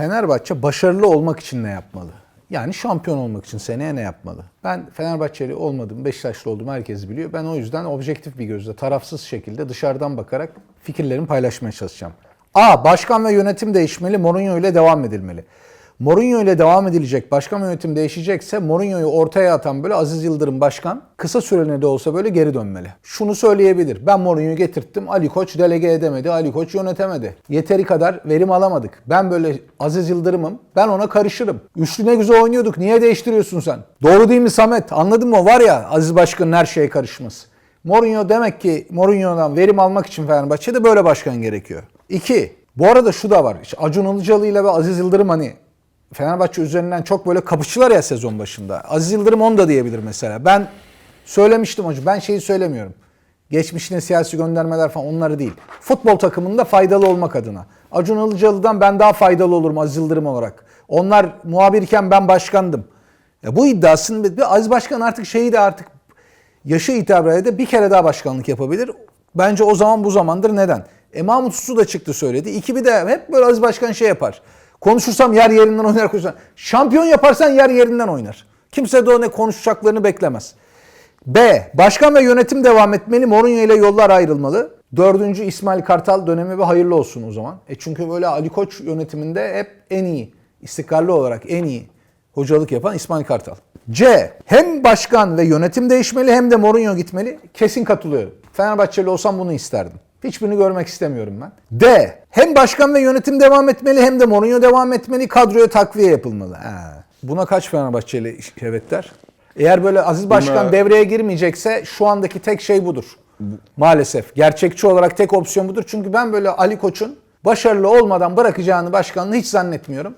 Fenerbahçe başarılı olmak için ne yapmalı? Yani şampiyon olmak için seneye ne yapmalı? Ben Fenerbahçeli olmadım, Beşiktaşlı oldum herkes biliyor. Ben o yüzden objektif bir gözle, tarafsız şekilde dışarıdan bakarak fikirlerimi paylaşmaya çalışacağım. A. Başkan ve yönetim değişmeli, Mourinho ile devam edilmeli. Mourinho ile devam edilecek, başkan yönetim değişecekse Mourinho'yu ortaya atan böyle Aziz Yıldırım başkan kısa süreliğine de olsa böyle geri dönmeli. Şunu söyleyebilir. Ben Mourinho'yu getirttim. Ali Koç delege edemedi. Ali Koç yönetemedi. Yeteri kadar verim alamadık. Ben böyle Aziz Yıldırım'ım. Ben ona karışırım. Üçlü ne güzel oynuyorduk. Niye değiştiriyorsun sen? Doğru değil mi Samet? Anladın mı? Var ya Aziz Başkan'ın her şeye karışması. Mourinho demek ki Mourinho'dan verim almak için Fenerbahçe'de böyle başkan gerekiyor. İki, bu arada şu da var. İşte Acun Ilıcalı ile ve Aziz Yıldırım hani Fenerbahçe üzerinden çok böyle kapıştılar ya sezon başında. Aziz Yıldırım onu da diyebilir mesela. Ben söylemiştim hocam. Ben şeyi söylemiyorum. Geçmişine siyasi göndermeler falan onları değil. Futbol takımında faydalı olmak adına. Acun Ilıcalı'dan ben daha faydalı olurum Aziz Yıldırım olarak. Onlar muhabirken ben başkandım. Ya bu iddiasını bir Aziz Başkan artık şeyi de artık yaşı itibariyle de bir kere daha başkanlık yapabilir. Bence o zaman bu zamandır neden? E Mahmut Uslu da çıktı söyledi. İki de hep böyle Aziz Başkan şey yapar. Konuşursam yer yerinden oynar konuşursam. Şampiyon yaparsan yer yerinden oynar. Kimse de o ne konuşacaklarını beklemez. B. Başkan ve yönetim devam etmeli. Mourinho ile yollar ayrılmalı. Dördüncü İsmail Kartal dönemi ve hayırlı olsun o zaman. E çünkü böyle Ali Koç yönetiminde hep en iyi, istikrarlı olarak en iyi hocalık yapan İsmail Kartal. C. Hem başkan ve yönetim değişmeli hem de Mourinho gitmeli. Kesin katılıyorum. Fenerbahçeli olsam bunu isterdim. Hiçbirini görmek istemiyorum ben. D. Hem başkan ve yönetim devam etmeli hem de Mourinho devam etmeli. Kadroya takviye yapılmalı. Ha. Buna kaç Fenerbahçeli evet der? Eğer böyle Aziz Başkan Buna- devreye girmeyecekse şu andaki tek şey budur. Maalesef. Gerçekçi olarak tek opsiyon budur. Çünkü ben böyle Ali Koç'un başarılı olmadan bırakacağını başkanlığı hiç zannetmiyorum.